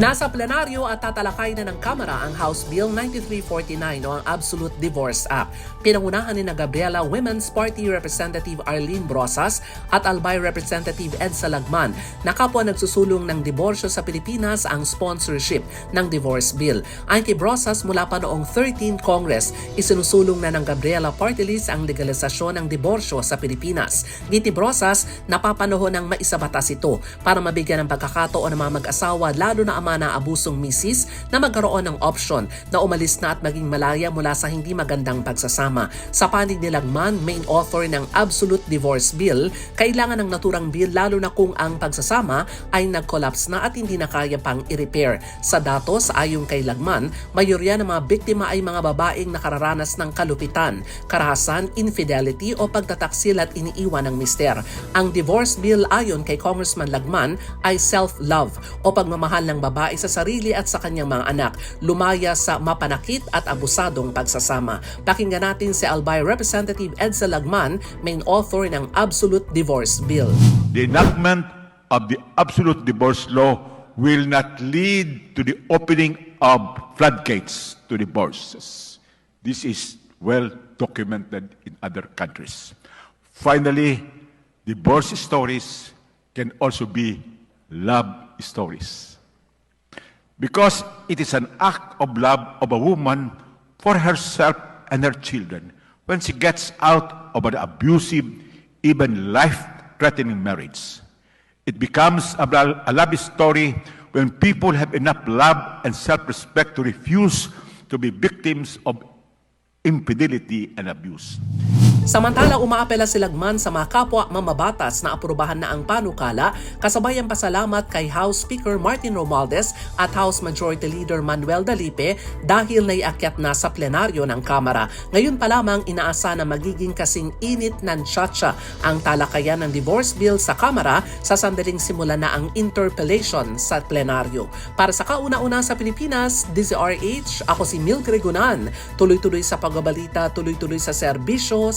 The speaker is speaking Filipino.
Nasa plenaryo at tatalakay na ng Kamara ang House Bill 9349 o ang Absolute Divorce Act. Pinangunahan ni na Gabriela Women's Party Representative Arlene Brosas at Albay Representative Ed Salagman na kapwa nagsusulong ng diborsyo sa Pilipinas ang sponsorship ng divorce bill. Ayon kay Brosas mula pa noong 13th Congress, isinusulong na ng Gabriela Party List ang legalisasyon ng diborsyo sa Pilipinas. Diti Brosas, napapanahon ng maisabatas ito para mabigyan ng pagkakataon ng mga mag-asawa lalo na ama na abusong misis na magkaroon ng option na umalis na at maging malaya mula sa hindi magandang pagsasama. Sa panig ni Lagman, main author ng Absolute Divorce Bill, kailangan ng naturang bill lalo na kung ang pagsasama ay nag-collapse na at hindi na kaya pang i-repair. Sa datos, ayon kay Lagman, mayorya ng mga biktima ay mga babaeng nakararanas ng kalupitan, karahasan, infidelity o pagtataksil at iniiwan ng mister. Ang divorce bill ayon kay Congressman Lagman ay self-love o pagmamahal ng babae sa sarili at sa kanyang mga anak, lumaya sa mapanakit at abusadong pagsasama. Pakinggan natin si Albay Representative Edsa Lagman, main author ng Absolute Divorce Bill. The enactment of the absolute divorce law will not lead to the opening of floodgates to divorces. This is well documented in other countries. Finally, divorce stories can also be love stories. Because it is an act of love of a woman for herself and her children when she gets out of an abusive, even life-threatening marriage. It becomes a, a love story when people have enough love and self-respect to refuse to be victims of infidelity and abuse. Samantala, umaapela si Lagman sa mga kapwa mamabatas na aprubahan na ang panukala kasabay ang pasalamat kay House Speaker Martin Romualdez at House Majority Leader Manuel Dalipe dahil naiakyat na sa plenaryo ng Kamara. Ngayon pa lamang inaasa na magiging kasing init ng tsatsya ang talakayan ng divorce bill sa Kamara sa sandaling simula na ang interpellation sa plenaryo. Para sa kauna-una sa Pilipinas, DZRH, ako si Milk Regunan. Tuloy-tuloy sa pagbabalita, tuloy-tuloy sa serbisyo,